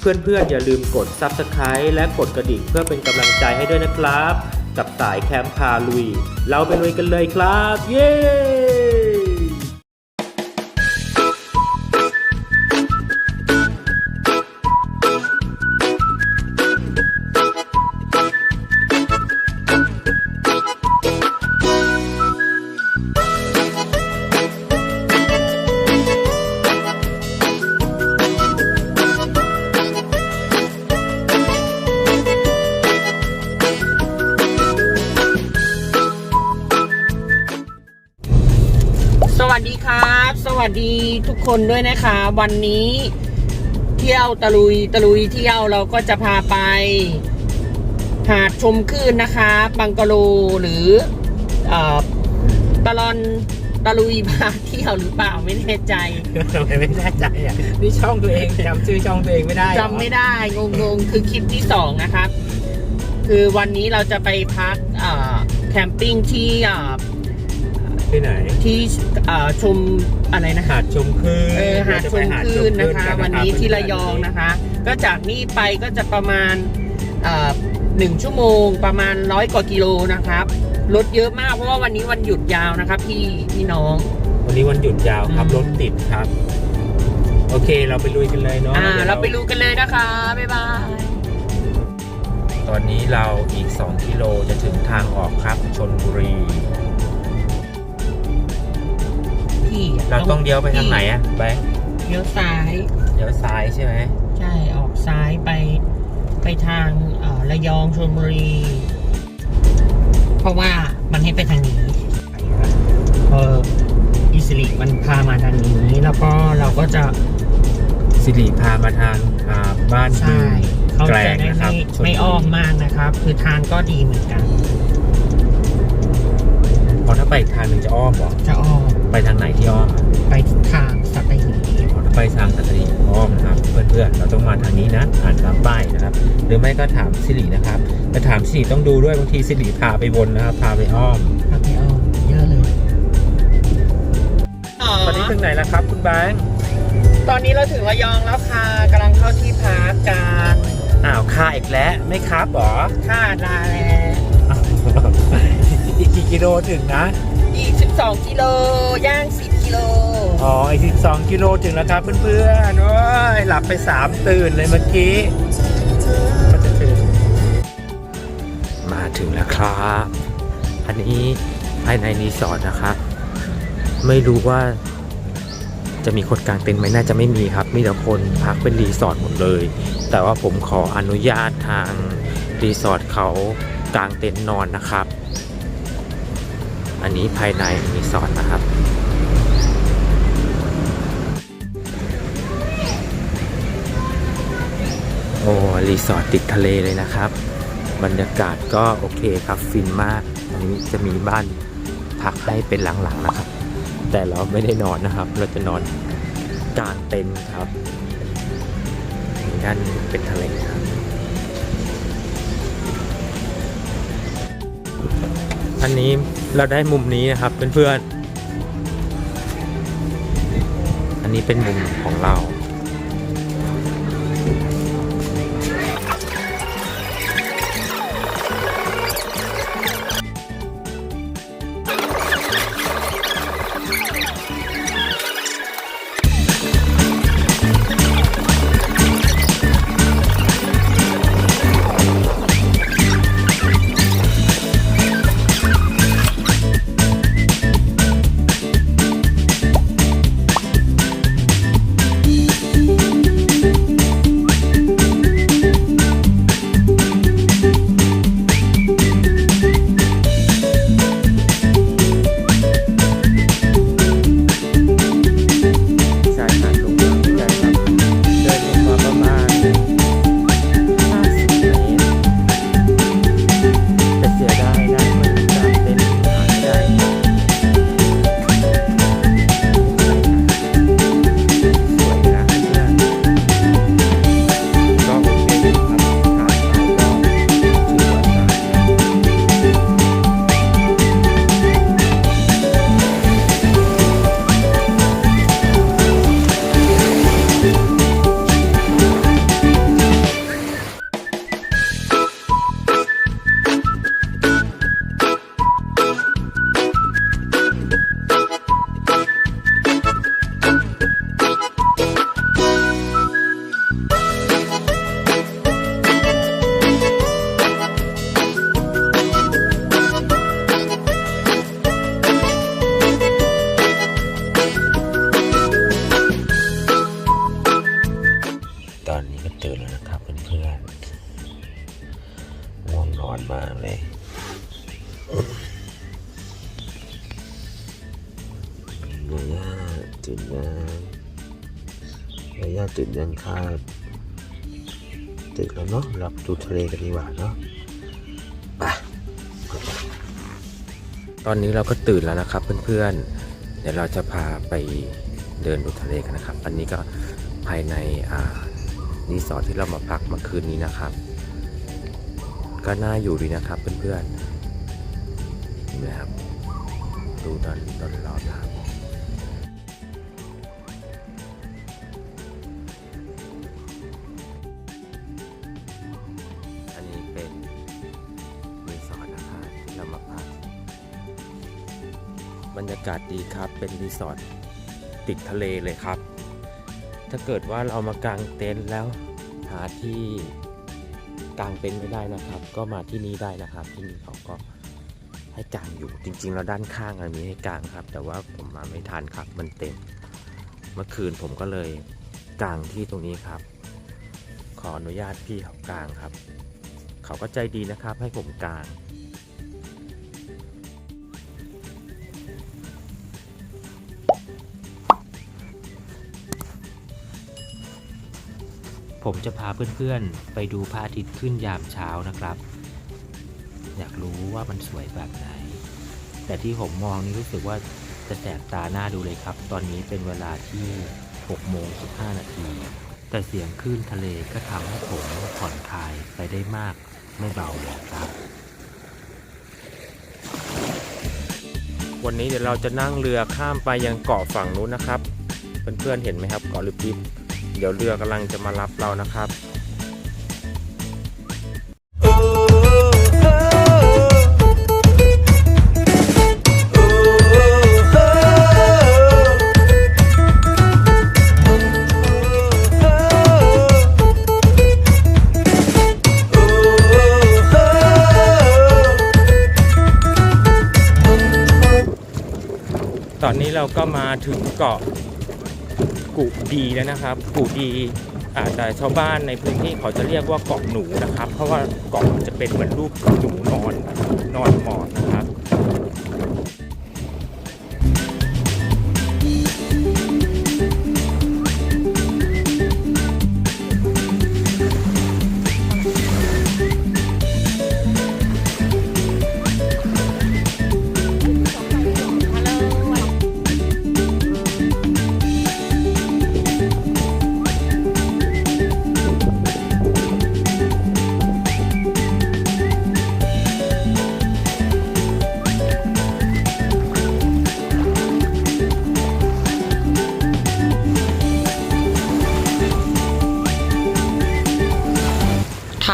เพื่อนๆ อย่าลืมกด Subscribe และกดกระดิ่งเพื่อเป็นกำลังใจให้ด้วยนะครับ กับสายแคมป์พาลุย เราไปลุยกันเลยครับ เย้ ดีทุกคนด้วยนะคะ วันนี้เที่ยวตะลุยตะลุยเที่ยวเราก็จะพาไป หาดชมคลื่นนะคะ บังกะโลหรือเอ่อตะลอนตะลุยพาเที่ยวหรือเปล่าไม่แน่ใจทำไมไม่แน่ใจอะนี่ช่องตัวเองจำชื่อช่องตัวเองไม่ได้เหรอจำไม่ได้งงๆคือคลิปที่สองนะครับคือวันนี้เราจะไปพักเอ่อแคมปิ้งที่เอ่อ ที่ไหน ที่เอ่อชมอะไรนะหาดชมคลื่นเออหาดชมคลื่นนะคะกัวันนี้ที่ระยองนะคะ ก็จากนี่ไปก็จะประมาณเอ่อหนึ่งชั่วโมงประมาณร้อยกว่ากิโลนะครับรถเยอะมากเพราะว่าวันนี้วันหยุดยาวนะครับพี่พี่น้อง วันนี้วันหยุดยาวครับอืมรถติดครับ โอเคเราไปลุยกันเลยเนาะอ่าดี๋ยวเราไปดูกันเลยนะคะบ๊ายบายตอนนี้เราอีก 2 กิโลจะถึงทางออกครับชนบุรี เราต้องเลี้ยวไปทางไหนอะแบงค์เลี้ยวซ้ายเลี้ยวซ้ายใช่ไหมใช่ออกซ้ายไปไปทางเอ่อระยองชลบุรี เพราะว่ามันให้ไปทางนี้เอออิสริมันพามาทางนี้แล้วก็เราก็จะสิริพามาทางอ่าบ้านใช่เขาแกลจะงได้นะครับไม่ชลบุรีไม่อ้อมมากนะครับ คือทางก็ดีเหมือนกันพอถ้าไปอีกทางหนึ่งจะอ้อมเหรอจะอ้อม ไปทางไหนที่อ้อมอะไปทางสัตหีบพอถ้าไปทางสัตหีบอ้อมนะครับ เพื่อนๆเราต้องมาทางนี้นะอ่านตามป้ายนะครับ หรือไม่ก็ถามสิรินะครับแต่ถามสิริต้องดูด้วยบางทีสิริพาไปวนนะครับพาไปอ้อมทางไปอ้อมเยอะเลยตอนนี้ถึงไหนแล้วครับ คุณแบงค์ตอนนี้เราถึงระยองแล้วค่ะกำลังเข้าที่พักกันอ้าวค่าอีกแล้วไม่ครับเหรอค่าดาแล้วอีกกี่กิโลถึงนะอีก 12กิโลย่าง10กิโลอ๋ออีก12กิโลถึงแล้วครับเพื่อนๆโอ้ยหลับไป 3 ตื่นเลยเมื่อกี้ก็จะถึงมาถึงแล้วครับ อันนี้ภายในรีสอร์ทนะครับ ไม่รู้ว่าจะมีคนกลางเต็นท์ไหมน่าจะไม่มีครับ มีแต่คนพักเป็นรีสอร์ทหมดเลย แต่ว่าผมขออนุญาตทางรีสอร์ทเขากลางเต็นท์นอนนะครับ อันนี้ภายในรีสอร์ทนะครับ โอ้รีสอร์ทติดทะเลเลยนะครับ บรรยากาศก็โอเคครับฟินมากอันนี้จะมีบ้านพักให้เป็นหลังๆนะครับ แต่เราไม่ได้นอนนะครับ เราจะนอนกลางเต็นท์ครับด้านเป็นทะเลครับ อันนี้เราได้มุมนี้นะครับเพื่อนๆ อันนี้เป็นมุมของเรา ยาย่าตื่นยังครับตื่นแล้วเนาะเราไปดูทะเลกันดีกว่าเนาะไปตอนนี้เราก็ตื่นแล้วนะครับเพื่อนๆ เดี๋ยวเราจะพาไปเดินดูทะเลกันนะครับ อันนี้ก็ภายในอ่ารีสอร์ทที่เรามาพักเมื่อคืนนี้นะครับ ก็น่าอยู่ดีนะครับเพื่อนๆเห็นไหมครับ ดูตอนตอนรอบนะครับ รรยากาศดีครับ เป็นรีสอร์ทติดทะเลเลยครับ ถ้าเกิดว่าเรามากางเต็นท์แล้วหาที่กางเต็นท์ไม่ได้นะครับ ก็มาที่นี่ได้นะครับ ที่นี่เขาก็ให้กางอยู่จริง ๆ แล้วด้านข้างอันนี้ให้กางครับ แต่ว่าผมมาไม่ทันครับมันเต็ม เมื่อคืนผมก็เลยกางที่ตรงนี้ครับ ขออนุญาตพี่เขากางครับ เขาก็ใจดีนะครับ ให้ผมกาง ผมจะพาเพื่อนๆ ไปดูพระอาทิตย์ขึ้นยามเช้านะครับ อยากรู้ว่ามันสวยแบบไหน แต่ที่ผมมองนี่รู้สึกว่าจะแสบตาหน้าดูเลยครับ ตอนนี้เป็นเวลาที่6โมง15 นาที แต่เสียงคลื่นทะเลก็ทำให้ผมผ่อนคลายไปได้มากไม่เบาเลยครับ วันนี้เดี๋ยวเราจะนั่งเรือข้ามไปยังเกาะฝั่งนู้นนะครับ เพื่อนๆเห็นไหมครับเกาะลิบลิบ เดี๋ยวเรือกำลังจะมารับเรานะครับตอนนี้เราก็มาถึงเกาะ กุดีแล้วนะครับ กุดีอาจจะชาวบ้านในพื้นที่เขาจะเรียกว่าเกาะหนูนะครับ เพราะว่าเกาะจะเป็นเหมือนรูปหนูนอนนอนหมอน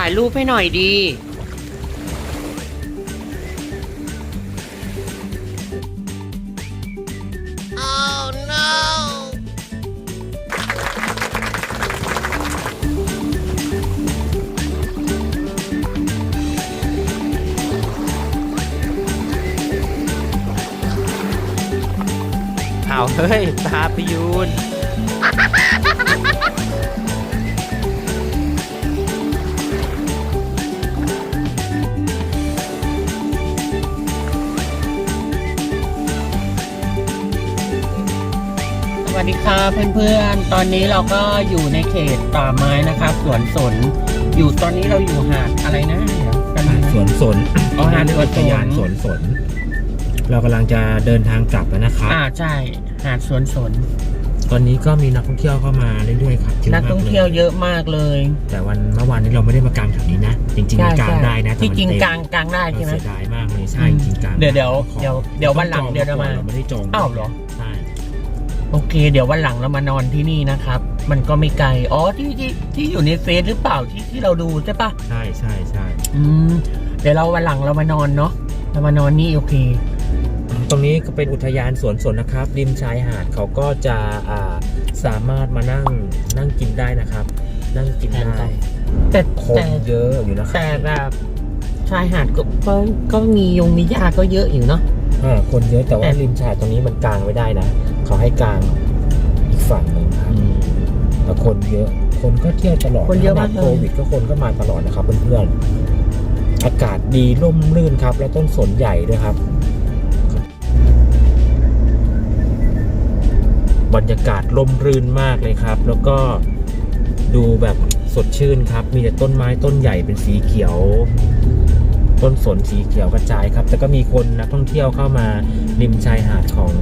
ายรูปให้หน่อยดีเอาเฮ้ย ตาพยูน ดีครับเพื่อนๆ ตอนนี้เราก็อยู่ในเขตป่าไม้นะครับ สวนสน อยู่ตอนนี้เราอยู่หาดอะไรนะเดี๋ยวกันงนะสวนสนอ๋อหาดสวนสนอุทยานสวนสน เรากำลังจะเดินทางกลับแล้วนะครับ อ่าใช่ หาดสวนสน ตอนนี้ก็มีนักท่องเที่ยวเข้ามาเรื่อยๆครับยะนักมากท่องลเที่ยวเยอะมากเลยแต่วันเมื่อวานนี้เราไม่ได้มากางแถวนี้นะ จริงๆมันกางได้นะแต่ที่มันจริงเต็มกลางกลางได้เราใช่ไหม เสียดายมากเลยใช่จริงๆกางเดี๋ยวเดี๋ยวขอเดี๋ยวเดี๋ยววันหลังต้องจอเดี๋ยวเรามา เราไม่ได้จองอ้าวเหรอ ใช่ โอเค เดี๋ยววันหลังเรามานอนที่นี่นะครับ มันก็ไม่ไกล อ๋อที่ที่ที่อยู่ในเฟซหรือเปล่าที่ที่เราดูใช่ปะใช่ใช่ใช่อืมเดี๋ยวเราวันหลังเรามานอนเนาะเรามานอนนี่โอเค ตรงนี้ก็เป็นอุทยานสวนสนนะครับ ริมชายหาดเขาก็จะอ่าสามารถมานั่งนั่งกินได้นะครับ นั่งกินแทนได้แต่คแต่นเยอะอยู่นะครับแต่แบบชายหาดก็ก็ก็มียงมีหญ้าก็เยอะอยู่เนาะ อ่าคนเยอะแต่ว่าแต่ ริมชายตรงนี้มันกางไม่ได้นะ เขาให้กางอีกฝั่งหนึ่งครับแต่คนเยอะคนก็เที่ยวตลอดคนเยอะมากเลยโควิดก็คนก็มาตลอดนะครับเพื่อนๆอากาศดีร่มรื่นครับ และต้นสนใหญ่ด้วยครับ บรรยากาศร่มรื่นมากเลยครับ แล้วก็ดูแบบสดชื่นครับ มีแต่ต้นไม้ต้นใหญ่เป็นสีเขียว ต้นสนสีเขียวกระจายครับ แต่ก็มีคนนักท่องเที่ยวเข้ามาริมชายหาดของ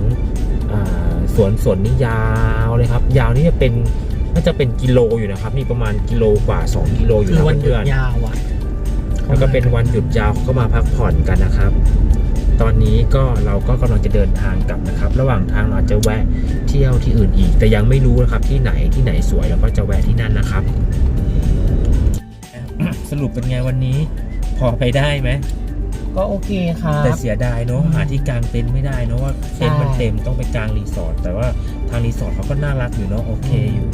อา สวนสนนี่ยาวเลยครับ ยาวนี่จะเป็นน่าจะเป็นกิโลอยู่นะครับ นี่ประมาณกิโลกว่า 2 กิโลอยู่คือนะวันหยุเพื่ดอนยาวอะๆแล้วก็เป็นวันหยุดยาวเขาก็มาพักผ่อนกันนะครับ ตอนนี้ก็เราก็กำลังจะเดินทางกลับนะครับ ระหว่างทางเราอาจจะแวะเที่ยวที่อื่นอีก แต่ยังไม่รู้นะครับที่ไหนที่ไหนสวยเราก็จะแวะที่นั่นนะครับ สรุปเป็นไงวันนี้พอไปได้ไหม ก็โอเคครับ แต่เสียดายเนอะอืมหาที่กางเต็นท์ไม่ได้เนอะว่าเต็นท์มันใช่เต็มต้องไปกางรีสอร์ทแต่ว่าทางรีสอร์ทเขาก็น่ารักอยู่เนอะโอเคอยู่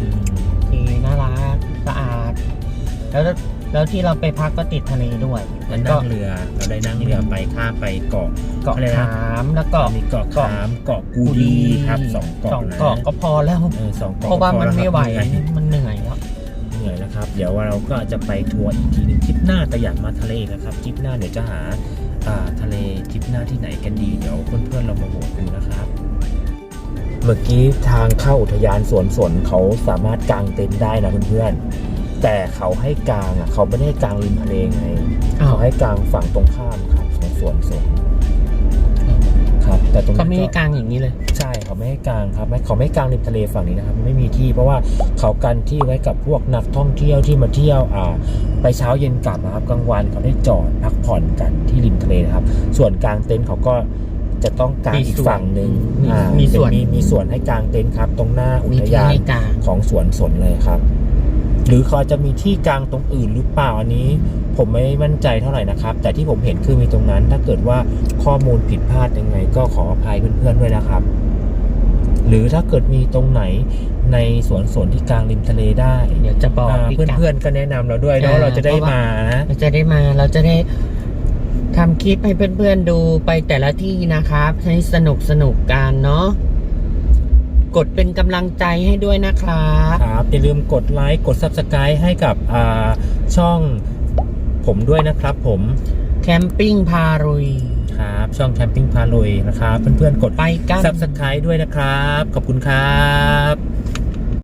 อืมทีน่ารักสะอาด แล้วแล้วที่เราไปพักก็ติดทะเลด้วยแล้วนั่งเรือเราได้นั่งเรือไปข้ามไปเกาะเกาะอะไรนะขามแล้วก็มีเกาะขามเกาะกูดีครับสองเกาะสองนะเกาะก็พอแล้วเออสองเกาะเพราะว่ามันก็พอไม่แล้วไหวครับเหนื่อยมันเหนื่อย เดี๋ยวเราก็จะไปทัวร์อีกทีหนึงทริปหน้าแต่อยากมาทะเลนะครับทริปหน้าเดี๋ยวจะหาอ่าทะเลทริปหน้าที่ไหนกันดี เดี๋ยวเพื่อนๆเรามาโหวตดูนะครับ เมื่อกี้ทางเข้าอุทยานสวนสนเขาสามารถกางเต็นท์ได้นะเพื่อนๆแต่เขาให้กางอะเขาไม่ได้ให้กางริมทะเลไงอ้าวเขาให้กางฝั่งตรงข้ามครับของสวนสนครับ แต่ตรงเขานั้นไม่ให้ก็กลางอย่างนี้เลยใช่ เขาไม่ให้กางครับไม่เขาไม่ให้กางริมทะเลฝั่งนี้นะครับ ไม่มีที่เพราะว่าเขากันที่ไว้กับพวกนักท่องเที่ยวที่มาเที่ยวอ่าไปเช้าเย็นกลับนะครับกลางวันเขาได้จอดพักผ่อนกันที่ริมทะเลนะครับ ส่วนกลางเต็นท์เขาก็จะต้องกางมีอีกส่วนฝั่งหนึ่งมีอ่ามีส่วนมีมีส่วนให้กางเต็นท์ครับ ตรงหน้าอุมีทที่ยานให้กลางของสวนสนเลยครับ หรือเขาจะมีที่กลางตรงอื่นหรือเปล่าอันนี้ ผมไม่มั่นใจเท่าไหร่นะครับ แต่ที่ผมเห็นคือมีตรงนั้น ถ้าเกิดว่าข้อมูลผิดพลาดยังไง ก็ขออภัยเพื่อนๆด้วยนะครับ หรือถ้าเกิดมีตรงไหนในสวนสนที่กลางริมทะเลได้เดี๋ยวจะบอกอ่าพี่กัดเพื่อนๆก็แนะนำเราด้วยเนาะอ่าเราจะได้เพราะว่ามานะเราจะได้มาเราจะได้ทำคลิปให้เพื่อนๆดูไปแต่ละที่นะครับให้สนุกสนุกกันเนาะกดเป็นกำลังใจให้ด้วยนะครับครับอย่าลืมกดไลค์กด Subscribe ให้กับอ่าช่องผมด้วยนะครับผมแคมปิ้งพารุย ครับ ช่องแคมปิ้งพาลุยนะครับ เพื่อนๆกดไปกัน Subscribe ด้วยนะครับ ขอบคุณครับ